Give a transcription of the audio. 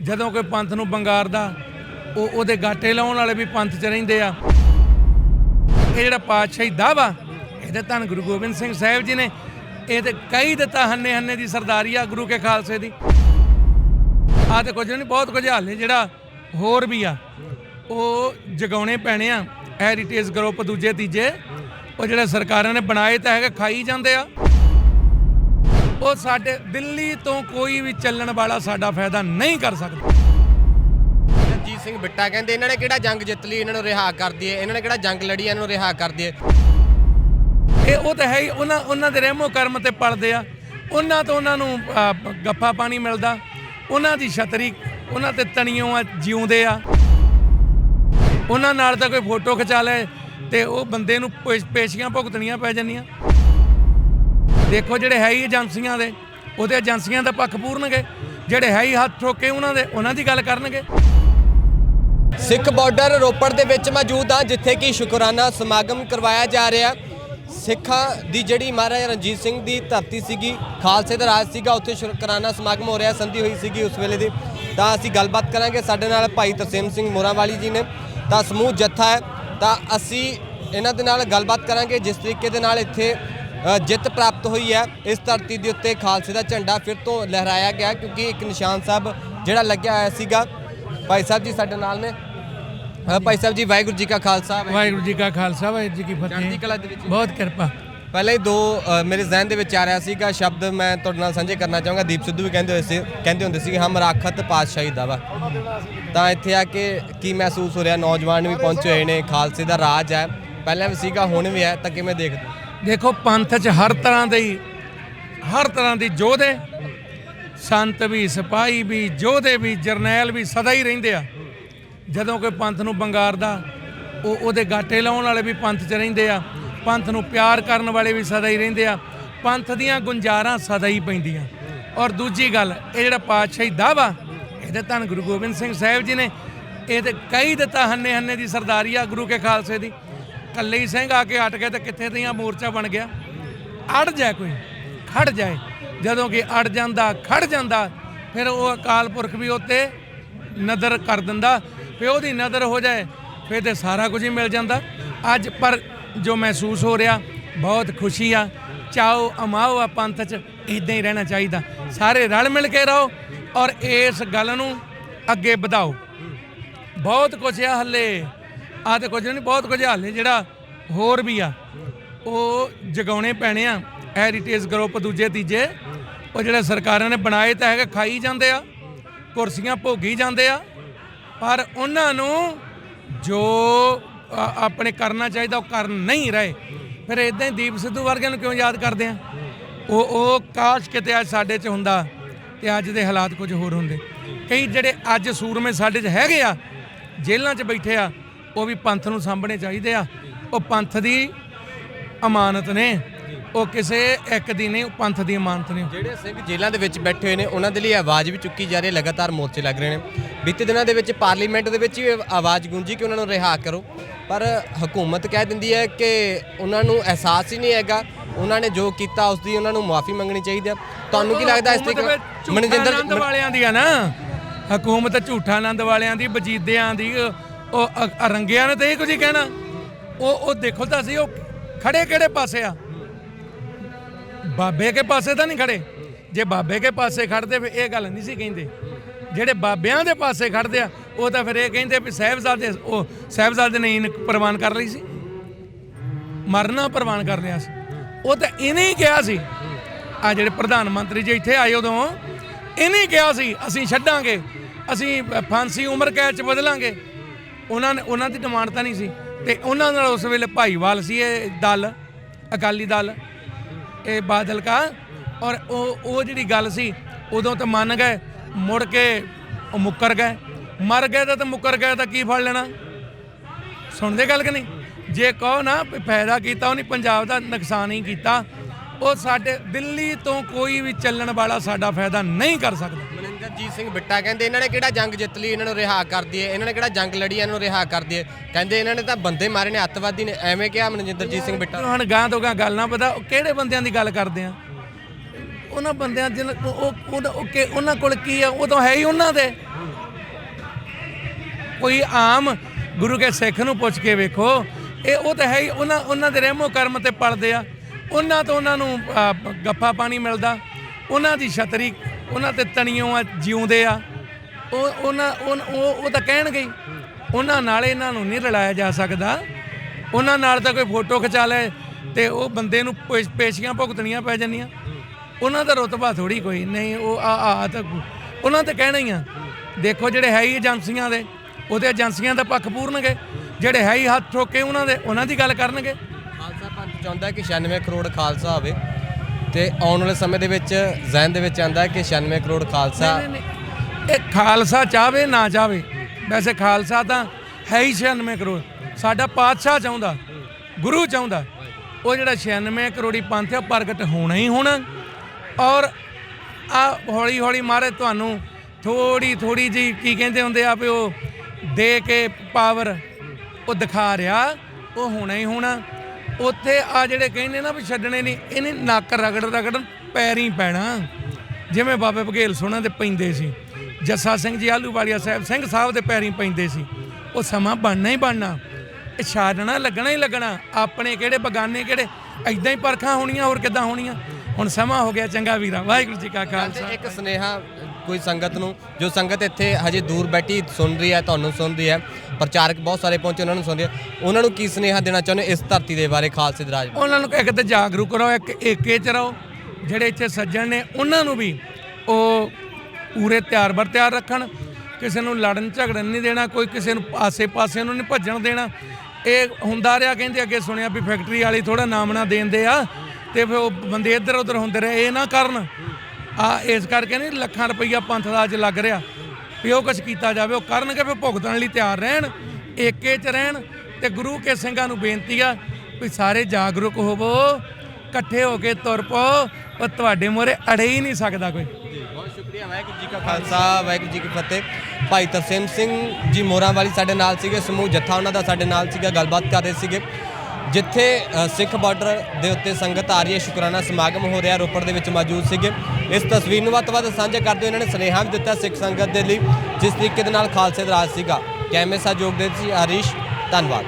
ਜਦੋਂ ਕੋਈ ਪੰਥ ਨੂੰ ਬੰਗਾਰਦਾ, ਉਹ ਉਹਦੇ ਗਾਟੇ ਲਾਉਣ ਵਾਲੇ ਵੀ ਪੰਥ 'ਚ ਰਹਿੰਦੇ ਆ। ਇਹ ਜਿਹੜਾ ਪਾਤਸ਼ਾਹੀ ਦਾਵਾ ਇਹਦੇ ਧੰਨ ਗੁਰੂ ਗੋਬਿੰਦ ਸਿੰਘ ਸਾਹਿਬ ਜੀ ਨੇ, ਇਹ ਤੇ ਕਈ ਦਿੱਤਾ ਹੰਨੇ ਹੰਨੇ ਦੀ ਸਰਦਾਰੀ ਆ ਗੁਰੂ ਕੇ ਖਾਲਸੇ ਦੀ। ਆ ਤੇ ਕੁਝ ਨਹੀਂ, ਬਹੁਤ ਕੁਝ ਹਾਲੇ ਜਿਹੜਾ ਹੋਰ ਵੀ ਆ। ਉਹ ਜਗਾਉਣੇ ਪੈਣੇ ਆ ਹੈਰੀਟੇਜ ਗਰੁੱਪ ਦੂਜੇ ਤੀਜੇ ਉਹ ਜਿਹੜੇ ਸਰਕਾਰਾਂ ਨੇ ਬਣਾਏ ਤਾਂ ਹੈਗੇ, ਖਾਈ ਜਾਂਦੇ ਆ। ਉਹ ਸਾਡੇ ਦਿੱਲੀ ਤੋਂ ਕੋਈ ਵੀ ਚੱਲਣ ਵਾਲਾ ਸਾਡਾ ਫਾਇਦਾ ਨਹੀਂ ਕਰ ਸਕਦਾ। ਰਣਜੀਤ ਸਿੰਘ ਬਿੱਟਾ ਕਹਿੰਦੇ ਇਹਨਾਂ ਨੇ ਕਿਹੜਾ ਜੰਗ ਜਿੱਤ ਲਈ ਇਹਨਾਂ ਨੂੰ ਰਿਹਾ ਕਰ ਦਈਏ ਇਹਨਾਂ ਨੇ ਕਿਹੜਾ ਜੰਗ ਲੜੀ ਇਹਨਾਂ ਨੂੰ ਰਿਹਾ ਕਰ ਦਈਏ। ਇਹ ਉਹ ਤਾਂ ਹੈ ਹੀ ਉਹਨਾਂ ਉਹਨਾਂ ਦੇ ਰਹਿਮੋ ਕਰਮ ਤੇ ਪਲਦੇ ਆ। ਉਹਨਾਂ ਤੋਂ ਉਹਨਾਂ ਨੂੰ ਗੱਫਾ ਪਾਣੀ ਮਿਲਦਾ। ਉਹਨਾਂ ਦੀ ਛਤਰੀ ਉਹਨਾਂ ਤੇ ਤਣੀਆਂ ਆ ਜਿਉਂਦੇ ਆ। ਉਹਨਾਂ ਨਾਲ ਤਾਂ ਕੋਈ ਫੋਟੋ ਖਿਚਾ ਲੈ ਤੇ ਉਹ ਬੰਦੇ ਨੂੰ ਪੇਸ਼- ਪੇਸ਼ੀਆਂ ਭੁਗਤਣੀਆਂ ਪੈ ਜਾਂਦੀਆਂ। ਦੇਖੋ ਜਿਹੜੇ ਹੈ ਹੀ ਏਜੰਸੀਆਂ ਦੇ, ਉਹਦੇ ਏਜੰਸੀਆਂ ਦਾ ਪੱਖ ਪੂਰਨਗੇ, ਜਿਹੜੇ ਹੈ ਹੀ ਹੱਥ ਠੋਕੇ ਉਹਨਾਂ ਦੇ, ਉਹਨਾਂ ਦੀ ਗੱਲ ਕਰਨਗੇ। ਸਿੱਖ ਬਾਰਡਰ ਰੋਪੜ ਦੇ ਵਿੱਚ ਮੌਜੂਦ ਹਾਂ ਜਿੱਥੇ ਕਿ ਸ਼ੁਕਰਾਨਾ ਸਮਾਗਮ ਕਰਵਾਇਆ ਜਾ ਰਿਹਾ। ਸਿੱਖਾਂ ਦੀ ਜਿਹੜੀ ਮਹਾਰਾਜਾ ਰਣਜੀਤ ਸਿੰਘ ਦੀ ਧਰਤੀ ਸੀਗੀ, ਖਾਲਸੇ ਦਾ ਰਾਜ ਸੀਗਾ, ਉੱਥੇ ਸ਼ੁਕਰਾਨਾ ਸਮਾਗਮ ਹੋ ਰਿਹਾ, ਸੰਧੀ ਹੋਈ ਸੀਗੀ ਉਸ ਵੇਲੇ ਦੀ। ਤਾਂ ਅਸੀਂ ਗੱਲਬਾਤ ਕਰਾਂਗੇ ਸਾਡੇ ਨਾਲ ਭਾਈ ਤਰਸੇਮ ਸਿੰਘ ਮੋਰਾਵਾਲੀ ਜੀ ਨੇ। ਤਾਂ ਸਮੂਹ ਜੱਥਾ ਹੈ, ਤਾਂ ਅਸੀਂ ਇਹਨਾਂ ਦੇ ਨਾਲ ਗੱਲਬਾਤ ਕਰਾਂਗੇ, ਜਿਸ ਤਰੀਕੇ ਦੇ ਨਾਲ ਇੱਥੇ ਜਿੱਤ ਪ੍ਰਾਪਤ ਹੋਈ ਹੈ। ਇਸ ਧਰਤੀ ਦੇ ਉੱਤੇ ਖਾਲਸੇ ਦਾ ਝੰਡਾ ਫਿਰ ਤੋਂ ਲਹਿਰਾਇਆ ਗਿਆ ਕਿਉਂਕਿ ਇੱਕ ਨਿਸ਼ਾਨ ਸਾਹਿਬ ਜਿਹੜਾ ਲੱਗਿਆ ਹੋਇਆ ਸੀਗਾ। ਭਾਈ ਸਾਹਿਬ ਜੀ ਸਾਡੇ ਨਾਲ ਨੇ। ਅ, ਭਾਈ ਸਾਹਿਬ ਜੀ ਵਾਹਿਗੁਰੂ ਜੀ ਕਾ ਖਾਲਸਾ ਵਾਹਿਗੁਰੂ ਜੀ ਕਾ ਖਾਲਸਾ ਵਾਹਿਗੁਰੂ ਜੀ ਕੀ ਚੜ੍ਹਦੀ ਫਤਿਹ ਕਲਾ ਦੇ ਵਿੱਚ। ਬਹੁਤ ਕਿਰਪਾ। ਪਹਿਲਾਂ ਹੀ ਦੋ ਅ, ਮੇਰੇ ਜ਼ਿਹਨ ਦੇ ਵਿੱਚ ਆ ਰਿਹਾ ਸੀਗਾ ਸ਼ਬਦ। ਮੈਂ ਤੁਹਾਡੇ ਨਾਲ ਸਾਂਝੇ ਕਰਨਾ ਚਾਹਾਂਗਾ। ਦੀਪ ਸਿੱਧੂ ਵੀ ਕਹਿੰਦੇ ਹੋਏ ਸੀ ਕਹਿੰਦੇ ਹੁੰਦੇ ਸੀ ਹਮ ਰਾਖਤ ਪਾਤਸ਼ਾਹੀ ਦਾ ਵਾ ਤਾਂ ਇੱਥੇ ਆ ਕੇ ਕੀ ਮਹਿਸੂਸ ਹੋ ਰਿਹਾ? ਨੌਜਵਾਨ ਵੀ ਪਹੁੰਚੇ ਹੋਏ ਨੇ। ਖਾਲਸੇ ਦਾ ਰਾਜ ਹੈ। ਪਹਿਲਾਂ ਵੀ ਸੀਗਾ ਹੁਣ ਵੀ ਹੈ। ਤਾਂ ਕਿਵੇਂ ਦੇਖਦੇ ਹੋ? ਦੇਖੋ ਪੰਥ 'ਚ ਹਰ ਤਰ੍ਹਾਂ ਦੇ ਹੀ ਹਰ ਤਰ੍ਹਾਂ ਦੀ ਯੋਧੇ। ਸੰਤ ਵੀ, ਸਿਪਾਹੀ ਵੀ, ਯੋਧੇ ਵੀ, ਜਰਨੈਲ ਵੀ ਸਦਾ ਹੀ ਰਹਿੰਦੇ ਆ। ਜਦੋਂ ਕੋਈ ਪੰਥ ਨੂੰ ਬੰਗਾਰਦਾ, ਉਹ ਉਹਦੇ ਗਾਟੇ ਲਾਉਣ ਵਾਲੇ ਵੀ ਪੰਥ 'ਚ ਰਹਿੰਦੇ ਆ। ਪੰਥ ਨੂੰ ਪਿਆਰ ਕਰਨ ਵਾਲੇ ਵੀ ਸਦਾ ਹੀ ਰਹਿੰਦੇ ਆ। ਪੰਥ ਦੀਆਂ ਗੁੰਜਾਰਾਂ ਸਦਾ ਹੀ ਪੈਂਦੀਆਂ। ਔਰ ਦੂਜੀ ਗੱਲ, ਇਹ ਜਿਹੜਾ ਪਾਤਸ਼ਾਹੀ ਦਾਵਾ ਇਹਦੇ ਧੰਨ ਗੁਰੂ ਗੋਬਿੰਦ ਸਿੰਘ ਸਾਹਿਬ ਜੀ ਨੇ, ਇਹ ਤੇ ਕਈ ਦਿੱਤਾ ਹੰਨੇ ਹੰਨੇ ਦੀ ਸਰਦਾਰੀ ਆ ਗੁਰੂ ਕੇ ਖਾਲਸੇ ਦੀ। ਕੱਲੇ ਹੀ ਸਿੰਘ ਆ ਕੇ ਅਟ ਗਏ ਤੇ ਕਿੱਥੇ ਦੀਆਂ ਮੋਰਚਾ ਬਣ ਗਿਆ? ਅੜ ਜਾਏ ਕੋਈ, ਖੜ ਜਾਏ। ਜਦੋਂ ਕਿ ਅੜ ਜਾਂਦਾ, ਖੜ ਜਾਂਦਾ, ਫਿਰ ਉਹ ਅਕਾਲ ਪੁਰਖ ਵੀ ਉੱਤੇ ਨਜ਼ਰ ਕਰ ਦਿੰਦਾ। ਫਿਰ ਉਹਦੀ ਨਜ਼ਰ ਹੋ ਜਾਏ, ਫਿਰ ਤੇ ਸਾਰਾ ਕੁਝ ਹੀ ਮਿਲ ਜਾਂਦਾ। ਅੱਜ ਪਰ ਜੋ ਮਹਿਸੂਸ ਹੋ ਰਿਹਾ, ਬਹੁਤ ਖੁਸ਼ੀ ਆ। ਚਾਓ, ਅਮਾਓ ਆ ਪੰਥ 'ਚ ਇਦਾਂ ਹੀ ਰਹਿਣਾ ਚਾਹੀਦਾ। ਸਾਰੇ ਰਲ ਮਿਲ ਕੇ ਰਹੋ ਔਰ ਇਸ ਗੱਲ ਨੂੰ ਅੱਗੇ ਵਧਾਓ। ਬਹੁਤ ਕੁਝ ਆ ਹੱਲੇ। ਆ ਤੇ ਕੁਝ ਨਹੀਂ ਬਹੁਤ ਕੁਝ ਹਾਲੇ ਜਿਹੜਾ ਹੋਰ ਵੀ ਆ, ਉਹ ਜਗਾਉਣੇ ਪੈਣੇ ਆ ਹੈਰੀਟੇਜ ਗਰੁੱਪ ਦੂਜੇ, ਤੀਜੇ। ਉਹ ਜਿਹੜੇ ਸਰਕਾਰਾਂ ਨੇ ਬਣਾਏ ਤਾਂ ਹੈਗੇ, ਖਾਈ ਜਾਂਦੇ ਆ, ਕੁਰਸੀਆਂ ਭੋਗੀ ਜਾਂਦੇ ਆ, ਪਰ ਉਹਨਾਂ ਨੂੰ ਜੋ ਆਪਣੇ ਕਰਨਾ ਚਾਹੀਦਾ, ਉਹ ਕਰ ਨਹੀਂ ਰਹੇ। ਫਿਰ ਇਦਾਂ ਹੀ ਦੀਪ ਸਿੱਧੂ ਵਰਗਿਆਂ ਨੂੰ ਕਿਉਂ ਯਾਦ ਕਰਦੇ ਆ? ਉਹ ਉਹ ਕਾਸ਼ ਕਿਤੇ ਅੱਜ ਸਾਡੇ 'ਚ ਹੁੰਦਾ ਤੇ ਅੱਜ ਦੇ ਹਾਲਾਤ ਕੁਝ ਹੋਰ ਹੁੰਦੇ। ਕਈ ਜਿਹੜੇ ਅੱਜ ਸੂਰਮੇ ਸਾਡੇ 'ਚ ਹੈਗੇ ਆ, ਜੇਲ੍ਹਾਂ 'ਚ ਬੈਠੇ ਆ ਉਹ ਵੀ ਪੰਥ ਨੂੰ ਸਾਂਭਣੇ ਚਾਹੀਦੇ ਆ। ਉਹ ਪੰਥ ਦੀ ਅਮਾਨਤ ਨੇ। ਉਹ ਕਿਸੇ ਇੱਕ ਦੀ ਨਹੀਂ ਪੰਥ ਦੀ ਅਮਾਨਤ ਨੇ। ਜਿਹੜੇ ਸਿੰਘ ਜੇਲ੍ਹਾਂ ਦੇ ਵਿੱਚ ਬੈਠੇ ਹੋਏ ਨੇ ਉਹਨਾਂ ਦੇ ਲਈ ਆਵਾਜ਼ ਵੀ ਚੁੱਕੀ ਜਾ ਰਹੀ ਹੈ ਲਗਾਤਾਰ ਮੋਰਚੇ ਲੱਗ ਰਹੇ ਨੇ। ਬੀਤੇ ਦਿਨਾਂ ਦੇ ਵਿੱਚ ਪਾਰਲੀਮੈਂਟ ਦੇ ਵਿੱਚ ਵੀ ਆਵਾਜ਼ ਗੂੰਜੀ ਕਿ ਉਹਨਾਂ ਨੂੰ ਰਿਹਾ ਕਰੋ। ਪਰ ਹਕੂਮਤ ਕਹਿ ਦਿੰਦੀ ਹੈ ਕਿ ਉਹਨਾਂ ਨੂੰ ਅਹਿਸਾਸ ਹੀ ਨਹੀਂ ਹੈਗਾ। ਉਹਨਾਂ ਨੇ ਜੋ ਕੀਤਾ ਉਸ ਦੀ ਉਹਨਾਂ ਨੂੰ ਮਾਫੀ ਮੰਗਣੀ ਚਾਹੀਦੀ ਹੈ। ਤੁਹਾਨੂੰ ਕੀ ਲੱਗਦਾ ਇਸ ਤਰੀਕੇ ਮਨਜਿੰਦਰ ਵਾਲਿਆਂ ਦੀ ਆ ਨਾ। ਹਕੂਮਤ ਝੂਠਾ ਆਨੰਦ ਵਾਲਿਆਂ ਦੀ ਵਜੀਦਿਆਂ ਦੀ ਉਹ ਅ- ਅਰੰਗਿਆਂ ਨੇ ਤਾਂ ਇਹ ਕੁਝ ਹੀ ਕਹਿਣਾ। ਉਹ ਉਹ ਦੇਖੋ ਤਾਂ ਸੀ ਉਹ ਖੜੇ ਕਿਹੜੇ ਪਾਸੇ ਆ? ਬਾਬੇ ਕੇ ਪਾਸੇ ਤਾਂ ਨਹੀਂ ਖੜੇ। ਜੇ ਬਾਬੇ ਕੇ ਪਾਸੇ ਖੜਦੇ, ਫਿਰ ਇਹ ਗੱਲ ਨਹੀਂ ਸੀ ਕਹਿੰਦੇ। ਜਿਹੜੇ ਬਾਬਿਆਂ ਦੇ ਪਾਸੇ ਖੜਦੇ ਆ, ਉਹ ਤਾਂ ਫਿਰ ਇਹ ਕਹਿੰਦੇ ਵੀ ਸਾਹਿਬਜ਼ਾਦੇ, ਉਹ ਸਾਹਿਬਜ਼ਾਦੇ ਨੇ ਇਨ ਪ੍ਰਵਾਨ ਕਰ ਲਈ ਸੀ। ਮਰਨਾ ਪ੍ਰਵਾਨ ਕਰ ਲਿਆ ਸੀ। ਉਹ ਤਾਂ ਇਹਨੇ ਹੀ ਕਿਹਾ ਸੀ। ਆ ਜਿਹੜੇ ਪ੍ਰਧਾਨ ਮੰਤਰੀ ਜੀ ਇੱਥੇ ਆਏ ਉਦੋਂ, ਇਹਨੇ ਹੀ ਕਿਹਾ ਸੀ, ਅਸੀਂ ਛੱਡਾਂਗੇ। ਅਸੀਂ ਫਾਂਸੀ ਉਮਰ ਕੈਦ ਚ ਬਦਲਾਂਗੇ। ਉਹਨਾਂ ਨੇ ਉਹਨਾਂ ਦੀ ਡਿਮਾਂਡ ਤਾਂ ਨਹੀਂ ਸੀ। ਤੇ ਉਹਨਾਂ ਨਾਲ ਉਸ ਵੇਲੇ ਭਾਈਵਾਲ ਸੀ ਇਹ ਦਲ, ਅਕਾਲੀ ਦਲ, ਇਹ ਬਾਦਲ ਕਾ। ਔਰ ਉਹ ਉਹ ਜਿਹੜੀ ਗੱਲ ਸੀ, ਉਦੋਂ ਤਾਂ ਮੰਨ ਗਏ, ਮੁੜ ਕੇ ਉਹ ਮੁੱਕਰ ਗਏ। ਮਰ ਗਏ ਤਾਂ ਤਾਂ ਮੁੱਕਰ ਗਏ ਤਾਂ ਕੀ ਫੜ ਲੈਣਾ? ਸੁਣਦੇ ਗੱਲ ਕਿ ਨਹੀਂ? ਜੇ ਕਹੋ ਨਾ, ਵੀ ਫਾਇਦਾ ਕੀਤਾ, ਉਹਨੇ ਪੰਜਾਬ ਦਾ ਨੁਕਸਾਨ ਹੀ ਕੀਤਾ। ਉਹ ਸਾਡੇ ਦਿੱਲੀ ਤੋਂ ਕੋਈ ਵੀ ਚੱਲਣ ਵਾਲਾ ਸਾਡਾ ਫਾਇਦਾ ਨਹੀਂ ਕਰ ਸਕਦਾ। ਮਨਿੰਦਰਜੀਤ ਸਿੰਘ ਬਿੱਟਾ ਕਹਿੰਦੇ ਇਹਨਾਂ ਨੇ ਕਿਹੜਾ ਜੰਗ ਜਿੱਤ ਲਈ ਇਹਨਾਂ ਨੂੰ ਰਿਹਾ ਕਰ ਦਈਏ ਇਹਨਾਂ ਨੇ ਕਿਹੜਾ ਜੰਗ ਲੜੀ ਇਹਨਾਂ ਨੂੰ ਰਿਹਾ ਕਰ ਦਈਏ ਕਹਿੰਦੇ ਇਹਨਾਂ ਨੇ ਤਾਂ ਬੰਦੇ ਮਾਰੇ ਨੇ ਅੱਤਵਾਦੀ ਨੇ ਐਵੇਂ ਕਿਹਾ ਮਨਜਿੰਦਰਜੀਤ ਸਿੰਘ ਬਿੱਟਾ। ਹੁਣ ਗਾਂ ਤੋਂ ਗਾਂ ਗੱਲ ਨਾ ਪਤਾ ਉਹ ਕਿਹੜੇ ਬੰਦਿਆਂ ਦੀ ਗੱਲ ਕਰਦੇ ਆ? ਉਹਨਾਂ ਬੰਦਿਆਂ ਜਿਹਨਾਂ ਉਹ ਉਹ- ਉਹ- ਉਹ ਕਿ- ਉਹਨਾਂ ਕੋਲ ਕੀ ਆ? ਉਹ ਤਾਂ ਹੈ ਹੀ ਉਹਨਾਂ ਦੇ। ਕੋਈ ਆਮ ਗੁਰੂ ਕੇ ਸਿੱਖ ਨੂੰ ਪੁੱਛ ਕੇ ਵੇਖੋ ਇਹ ਉਹ ਤਾਂ ਹੈ ਹੀ ਉਹਨਾਂ ਉਹਨਾਂ ਦੇ ਰਹਿਮੋ ਕਰਮ ਤੇ ਪਲਦੇ ਆ। ਉਹਨਾਂ ਤੋਂ ਉਹਨਾਂ ਨੂੰ ਆ, ਗੱਫਾ ਪਾਣੀ ਮਿਲਦਾ। ਉਹਨਾਂ ਦੀ ਛਤਰੀ ਉਹਨਾਂ ਤੇ ਤਣੀਆਂ ਆ, ਜਿਉਂਦੇ ਆ। ਉਹ, ਉਹਨਾਂ, ਉਹ ਉਹ ਤਾਂ ਕਹਿਣਗੇ ਹੀ। ਉਹਨਾਂ ਨਾਲ ਇਹਨਾਂ ਨੂੰ ਨਹੀਂ ਰਲਾਇਆ ਜਾ ਸਕਦਾ। ਉਹਨਾਂ ਨਾਲ ਤਾਂ ਕੋਈ ਫੋਟੋ ਖਿਚਾ ਲੈ ਤੇ ਉਹ ਬੰਦੇ ਨੂੰ ਪੇਸ਼- ਪੇਸ਼ੀਆਂ ਭੁਗਤਣੀਆਂ ਪੈ ਜਾਂਦੀਆਂ। ਉਹਨਾਂ ਦਾ ਰੁਤਬਾ ਥੋੜੀ ਕੋਈ, ਨਹੀਂ, ਉਹ ਆ ਆ ਤਾਂ ਉਹਨਾਂ ਤੇ ਕਹਿਣਾ ਹੀ ਆ, ਦੇਖੋ ਜਿਹੜੇ ਹੈ ਹੀ ਏਜੰਸੀਆਂ ਦੇ, ਉਹਦੇ ਏਜੰਸੀਆਂ ਦਾ ਪੱਖ ਪੂਰਨਗੇ। ਜਿਹੜੇ ਹੈ ਹੀ ਹੱਥ ਠੋਕੇ ਉਹਨਾਂ ਦੇ, ਉਹਨਾਂ ਦੀ ਗੱਲ ਕਰਨਗੇ। ਖਾਲਸਾ ਪੰਥ ਚਾਹੁੰਦਾ ਕਿ 96 ਕਰੋੜ ਖਾਲਸਾ ਹੋਵੇ ਤੇ ਆਉਣ ਵਾਲੇ ਸਮੇਂ ਦੇ ਵਿੱਚ ਜ਼ਹਿਨ ਦੇ ਵਿੱਚ ਆਂਦਾ ਕਿ 96 ਕਰੋੜ ਖਾਲਸਾ। ਇਹ ਖਾਲਸਾ ਚਾਵੇ ਨਾ ਚਾਵੇ ਵੈਸੇ ਖਾਲਸਾ ਤਾਂ ਹੈ ਹੀ 96 ਕਰੋੜ। ਸਾਡਾ ਪਾਤਸ਼ਾਹ ਚਾਹੁੰਦਾ ਗੁਰੂ ਚਾਹੁੰਦਾ। ਉਹ ਜਿਹੜਾ 96 ਕਰੋੜੀ ਪੰਥ ਆ ਉਹ ਪ੍ਰਗਟ ਹੋਣਾ ਹੀ ਹੋਣਾ। ਔਰ ਆ ਹੌਲੀ ਹੌਲੀ ਮਾਰੇ ਤੁਹਾਨੂੰ ਥੋੜੀ ਥੋੜੀ ਜੀ ਕੀ ਕਹਿੰਦੇ ਹੁੰਦੇ ਆ ਵੀ ਉਹ ਦੇ ਕੇ ਪਾਵਰ ਉਹ ਦਿਖਾ ਰਿਹਾ ਉਹ ਹੋਣਾ ਹੀ ਹੋਣਾ। ਉੱਥੇ ਆ ਜਿਹੜੇ ਕਹਿੰਦੇ ਨਾ ਵੀ ਛੱਡਣੇ ਨਹੀਂ ਇਹਨੇ ਨੱਕ ਰਗੜ ਰਗੜ ਪੈਰੀ ਪੈਣਾ। ਜਿਵੇਂ ਬਾਬੇ ਬਘੇਲ ਸੋਹਣਾ ਦੇ ਪੈਂਦੇ ਸੀ। ਜੱਸਾ ਸਿੰਘ ਜੀ ਆਲੂਵਾਲੀਆ ਸਾਹਿਬ ਸਿੰਘ ਸਾਹਿਬ ਦੇ ਪੈਰੀ ਪੈਂਦੇ ਸੀ। ਉਹ ਸਮਾਂ ਬਣਨਾ ਹੀ ਬਣਨਾ। ਇਹ ਛਾੜਨਾ ਲੱਗਣਾ ਹੀ ਲੱਗਣਾ। ਆਪਣੇ ਕਿਹੜੇ ਬਗਾਨੇ ਕਿਹੜੇ? ਐਦਾਂ ਹੀ ਪਰਖਾਂ ਹੋਣੀਆਂ ਹੋਰ ਕਿੱਦਾਂ ਹੋਣੀਆਂ? ਹੁਣ ਸਮਾਂ ਹੋ ਗਿਆ ਚੰਗਾ ਵੀਰਾ। ਵਾਹਿਗੁਰੂ ਜੀ ਕਾ ਖਾਲਸਾ। ਇੱਕ ਸੁਨੇਹਾ ਕੋਈ ਸੰਗਤ ਨੂੰ ਜੋ ਸੰਗਤ ਇੱਥੇ ਹਜੇ ਦੂਰ ਬੈਠੀ ਸੁਣ ਰਹੀ ਹੈ ਤੁਹਾਨੂੰ ਸੁਣ ਰਹੀ ਹੈ। ਪ੍ਰਚਾਰਕ ਬਹੁਤ ਸਾਰੇ ਪਹੁੰਚੇ, ਉਹਨਾਂ ਨੂੰ ਸੁਣਦੇ ਰਹੀ ਉਹਨਾਂ ਨੂੰ ਕੀ ਸੁਨੇਹਾ ਦੇਣਾ ਚਾਹੁੰਦੇ ਹੋ ਇਸ ਧਰਤੀ ਦੇ ਬਾਰੇ ਖਾਲਸੇ ਦੇ ਰਾਜ ਬਾਰੇ? ਉਹਨਾਂ ਨੂੰ ਇੱਕ ਤੇ ਜਾਗਰੂਕ ਰਹੋ, ਇੱਕ ਏਕੇ ਚ ਰਹੋ। ਜਿਹੜੇ ਇੱਥੇ ਸੱਜਣ ਨੇ, ਉਹਨਾਂ ਨੂੰ ਵੀ ਉਹ ਪੂਰੇ ਤਿਆਰ ਬਰ ਤਿਆਰ ਰੱਖਣ। ਕਿਸੇ ਨੂੰ ਲੜਨ, ਝਗੜਨ ਨਹੀਂ ਦੇਣਾ, ਕੋਈ ਕਿਸੇ ਨੂੰ ਆਸੇ-ਪਾਸੇ ਨੂੰ ਨਹੀਂ ਭੱਜਣ ਦੇਣਾ। ਇਹ ਹੁੰਦਾ ਰਿਹਾ, ਕਹਿੰਦੇ ਅੱਗੇ ਸੁਣਿਆ ਵੀ ਫੈਕਟਰੀ ਵਾਲੀ ਥੋੜਾ ਨਾਮ ਨਾ ਦੇਂਦੇ ਆ, ਤੇ ਫਿਰ ਉਹ ਬੰਦੇ ਇੱਧਰ ਉੱਧਰ ਹੁੰਦੇ ਰਹੇ। ਇਹ ਨਾ ਕਰਨ। ਆ, ਇਸ ਕਰਕੇ ਨਹੀਂ, ਲੱਖਾਂ ਰੁਪਈਆ ਪੰਥ ਦਾ ਅੱਜ ਲੱਗ ਰਿਹਾ। ਵੀ ਉਹ ਕੁਛ ਕੀਤਾ ਜਾਵੇ, ਉਹ ਕਰਨਗੇ ਫਿਰ ਭੁਗਤਣ ਲਈ ਤਿਆਰ ਰਹਿਣ, ਏਕੇ ਚ ਰਹਿਣ ਤੇ ਗੁਰੂ ਕੇ ਸਿੰਘਾਂ ਨੂੰ ਬੇਨਤੀ ਆ ਵੀ ਸਾਰੇ ਜਾਗਰੂਕ ਹੋਵੋ, ਇਕੱਠੇ ਹੋ ਕੇ ਤੁਰ ਪੋ ਉਹ ਤੁਹਾਡੇ ਮੂਹਰੇ ਅੜੇ ਹੀ ਨਹੀਂ ਸਕਦਾ ਕੋਈ। ਬਹੁਤ ਸ਼ੁਕਰੀਆ ਵਾਹਿਗੁਰੂ ਜੀ ਕਾ ਖਾਲਸਾ, ਵਾਹਿਗੁਰੂ ਜੀ ਕੀ ਫਤਿਹ। ਭਾਈ ਤਰਸੇਮ ਸਿੰਘ ਜੀ ਮੋਰਾਂ ਵਾਲੀ ਸਾਡੇ ਨਾਲ ਸੀਗੇ, ਸਮੂਹ ਜੱਥਾ ਉਹਨਾਂ ਦਾ ਸਾਡੇ ਨਾਲ ਸੀਗਾ, ਗੱਲਬਾਤ ਕਰ ਰਹੇ ਸੀਗੇ। ਜਿੱਥੇ ਸਿੱਖ ਬਾਰਡਰ ਦੇ ਉੱਤੇ ਸੰਗਤ ਆ ਰਹੀ ਹੈ, ਸ਼ੁਕਰਾਨਾ ਸਮਾਗਮ ਹੋ ਰਿਹਾ, ਰੋਪੜ ਦੇ ਵਿੱਚ ਮੌਜੂਦ ਸੀਗੇ। ਇਸ ਤਸਵੀਰ ਨੂੰ ਵੱਧ ਤੋਂ ਵੱਧ ਸਾਂਝਾ ਕਰਦੇ ਹੋਏ ਇਹਨਾਂ ਨੇ ਸੁਨੇਹਾ ਵੀ ਦਿੱਤਾ ਸਿੱਖ ਸੰਗਤ ਦੇ ਲਈ, ਜਿਸ ਤਰੀਕੇ ਦੇ ਨਾਲ ਖਾਲਸੇ ਦਾ ਰਾਜ ਸੀਗਾ। ਕੈਮਰੇ ਸਹਿਯੋਗ ਦੇ ਸੀ ਹਰੀਸ਼, ਧੰਨਵਾਦ।